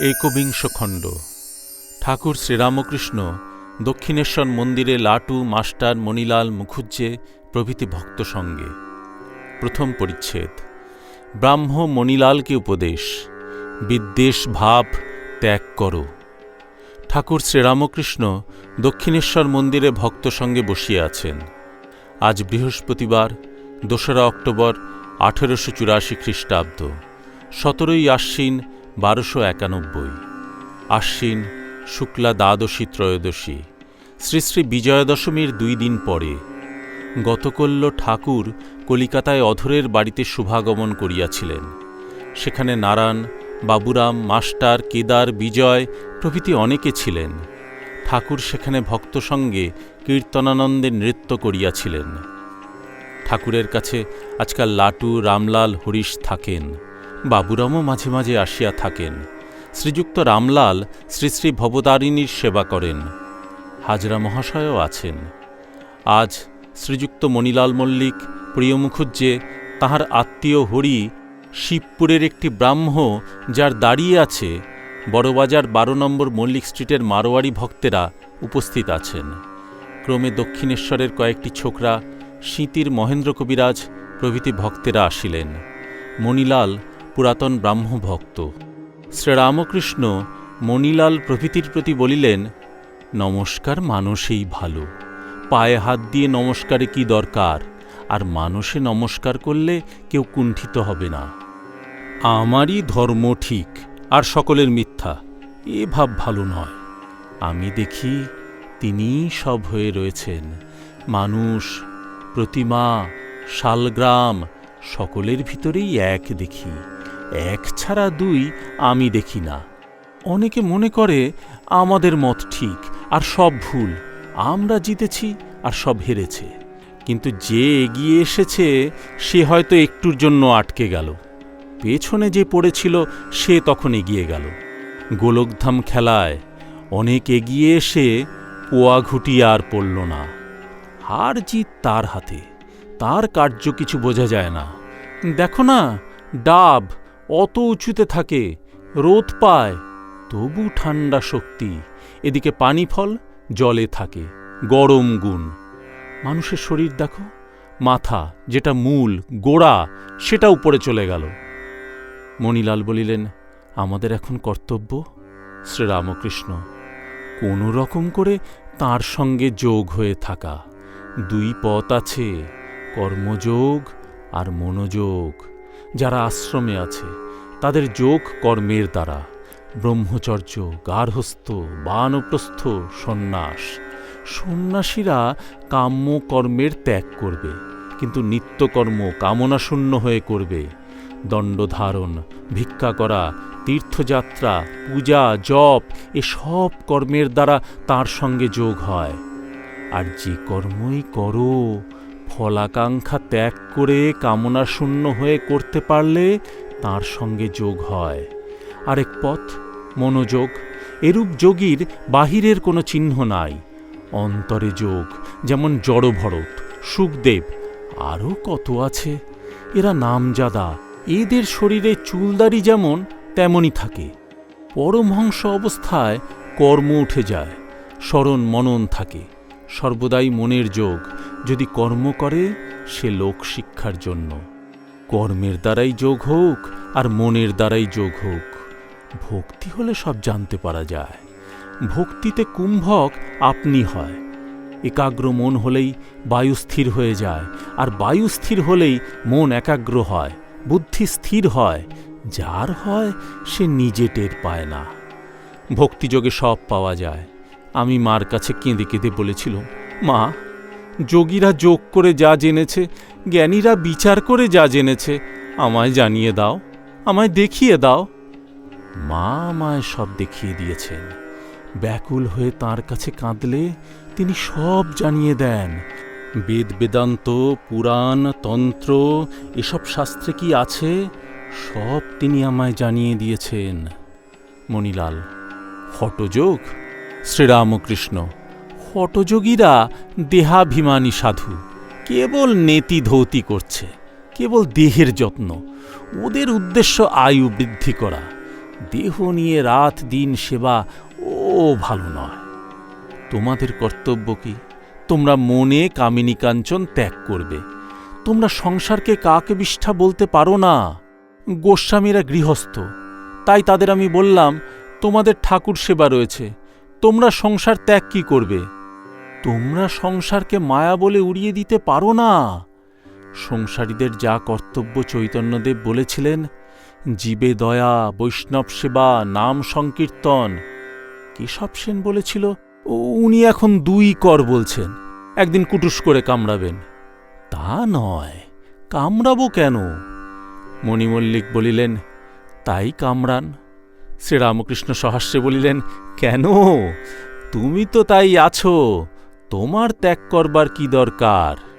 একবিংশ খণ্ড। ঠাকুর শ্রীরামকৃষ্ণ দক্ষিণেশ্বর মন্দিরে লাটু, মাস্টার, মণিলাল, মুখুজ্জে প্রভৃতি ভক্ত সঙ্গে। প্রথম পরিচ্ছেদ। ব্রাহ্ম মণিলালকে উপদেশ, বিদ্বেষ ভাব ত্যাগ করো। ঠাকুর শ্রীরামকৃষ্ণ দক্ষিণেশ্বর মন্দিরে ভক্ত সঙ্গে বসিয়ে আছেন। আজ বৃহস্পতিবার, দোসরা অক্টোবর, আঠেরোশো চুরাশি খ্রিস্টাব্দ। সতেরোই আশ্বিন বারোশো একানব্বই। আশ্বিন শুক্লা দ্বাদশী ত্রয়োদশী। শ্রী শ্রী বিজয়া দশমীর দুই দিন পরে গতকল্য ঠাকুর কলিকাতায় অধরের বাড়িতে শুভাগমন করিয়াছিলেন। সেখানে নারায়ণ, বাবুরাম, মাস্টার, কেদার, বিজয় প্রভৃতি অনেকে ছিলেন। ঠাকুর সেখানে ভক্ত সঙ্গে কীর্তনানন্দে নৃত্য করিয়াছিলেন। ঠাকুরের কাছে আজকাল লাটু, রামলাল, হরিশ থাকেন। বাবুরামও মাঝে মাঝে আসিয়া থাকেন। শ্রীযুক্ত রামলাল শ্রী শ্রী ভবতারিণীর সেবা করেন। হাজরা মহাশয়ও আছেন। আজ শ্রীযুক্ত মণিলাল মল্লিক, প্রিয় মুখুজ্জে, তাহার আত্মীয় হরি শিবপুরের একটি ব্রাহ্ম যার দাঁড়িয়ে আছে বড়বাজার বারো নম্বর মল্লিক স্ট্রিটের মারোয়ারি ভক্তেরা উপস্থিত আছেন। ক্রমে দক্ষিণেশ্বরের কয়েকটি ছোকরা শীতির মহেন্দ্র কবিরাজ প্রভৃতি ভক্তেরা আসিলেন। মণিলাল পুরাতন ব্রাহ্ম ভক্ত শ্রীরামকৃষ্ণ মণিলাল প্রভৃতির প্রতি বলিলেন, নমস্কার মানুষেই ভালো। পায়ে হাত দিয়ে নমস্কারে কি দরকার? আর মানুষে নমস্কার করলে কেউ কুণ্ঠিত হবে না। আমারই ধর্ম ঠিক, আর সকলের মিথ্যা। এ ভাব ভালো নয়। আমি দেখি তিনিই সব হয়ে রয়েছেন। মানুষ, প্রতিমা, শালগ্রাম, সকলের ভিতরেই এক দেখি। এক ছাড়া দুই আমি দেখি না। অনেকে মনে করে আমাদের মত ঠিক আর সব ভুল, আমরা জিতেছি আর সব হেরেছে। কিন্তু যে এগিয়ে এসেছে, সে হয়তো একটুর জন্য আটকে গেল। পেছনে যে পড়েছিল, সে তখন এগিয়ে গেল। গোলকধাম খেলায় অনেক এগিয়ে এসে পোয়া ঘুটিয়ে আর পড়ল না। হার জিত তার হাতে, তার কার্য কিছু বোঝা যায় না। দেখো না, ডাব অত উঁচুতে থাকে, রোদ পায়, তবু ঠান্ডা শক্তি। এদিকে পানি ফল জলে থাকে, গরম গুণ। মানুষের শরীর দেখো, মাথা যেটা মূল, গোড়া সেটা উপরে চলে গেল। মণিলাল বলিলেন, আমাদের এখন কর্তব্য শ্রীরামকৃষ্ণ, কোনো রকম করে তার সঙ্গে যোগ হয়ে থাকা। দুই পথ আছে, কর্মযোগ আর মনোযোগ। যারা আশ্রমে আছে, তাদের যোগ কর্মের দ্বারা। ব্রহ্মচর্য, গার্হস্থ, বানপ্রস্থ, সন্ন্যাস। সন্ন্যাসীরা কাম্য কর্মের ত্যাগ করবে, কিন্তু নিত্যকর্ম কামনাশূন্য হয়ে করবে। দণ্ডধারণ, ভিক্ষা করা, তীর্থযাত্রা, পূজা, জপ, এসব কর্মের দ্বারা তার সঙ্গে যোগ হয়। আর যে কর্মই করো ফলাকাঙ্ক্ষা ত্যাগ করে কামনাশূন্য হয়ে করতে পারলে তার সঙ্গে যোগ হয়। আরেক পথ, মনোযোগ। এরূপ যোগীর বাহিরের কোনো চিহ্ন নাই। অন্তরে যোগ, যেমন জড়ভরত, সুখদেব, আরও কত আছে? এরা নামজাদা, এদের শরীরে চুলদারি যেমন, তেমনই থাকে। পরমহংস অবস্থায় কর্ম উঠে যায়, স্মরণ মনন থাকে। সর্বদাই মনের যোগ যদি কর্ম করে, সে লোক শিক্ষার জন্য। কর্মের দ্বারাই যোগ হোক আর মনের দ্বারাই যোগ হোক। ভক্তি হলে সব জানতে পারা যায়। ভক্তিতে কুম্ভক আপনি হয়। একাগ্র মন হলেই বায়ু স্থির হয়ে যায়, আর বায়ু স্থির হলেই মন একাগ্র হয়, বুদ্ধি স্থির হয়। যার হয়, সে নিজে টের পায় না। ভক্তিযোগে সব পাওয়া যায়। আমি মার কাছে কেঁদে কেঁদে বলেছিলাম, মা যোগীরা যোগ করে যা জেনেছে, জ্ঞানীরা বিচার করে যা জেনেছে, আমায় জানিয়ে দাও, আমায় দেখিয়ে দাও। মা আমায় সব দেখিয়ে দিয়েছেন। ব্যাকুল হয়ে তার কাছে কাঁদলে তিনি সব জানিয়ে দেন। বেদ বেদান্ত, পুরাণ, তন্ত্র, এসব শাস্ত্রে কি আছে? সব তিনি আমায় জানিয়ে দিয়েছেন। মণিলাল হটযোগ শ্রীরামকৃষ্ণ হটযোগীরা দেহাভিমানী সাধু। কেবল নেতি ধৌতি করছে, কেবল দেহের যত্ন, ওদের উদ্দেশ্য আয়ু বৃদ্ধি করা। দেহ নিয়ে রাত দিন সেবা, ও ভালো নয়। তোমাদের কর্তব্য কি? তোমরা মনে কামিনী কাঞ্চন ত্যাগ করবে। তোমরা সংসারকে কাকে বিষ্ঠা বলতে পারো না? গোস্বামীরা গৃহস্থ। তাই তাদের আমি বললাম, তোমাদের ঠাকুর সেবা রয়েছে। তোমরা সংসার ত্যাগ কি করবে? তোমরা সংসারকে মায়া বলে উড়িয়ে দিতে পারো না। সংসারীদের যা কর্তব্য চৈতন্যদেব বলেছিলেন জীবে দয়া বৈষ্ণব সেবা নাম সংকীর্তন। কেশব সেন বলেছিল "ও, উনি এখন দুই কর বলছেন একদিন কুটুস করে কামড়াবেন। তা নয় কামড়াবো কেন? মণিমল্লিক বলিলেন তাই কামড়ান। শ্রীরামকৃষ্ণ সহাস্যে বলিলেন কেন? তুমি তো তাই আছো। তোমার ত্যাগ করবার কি দরকার?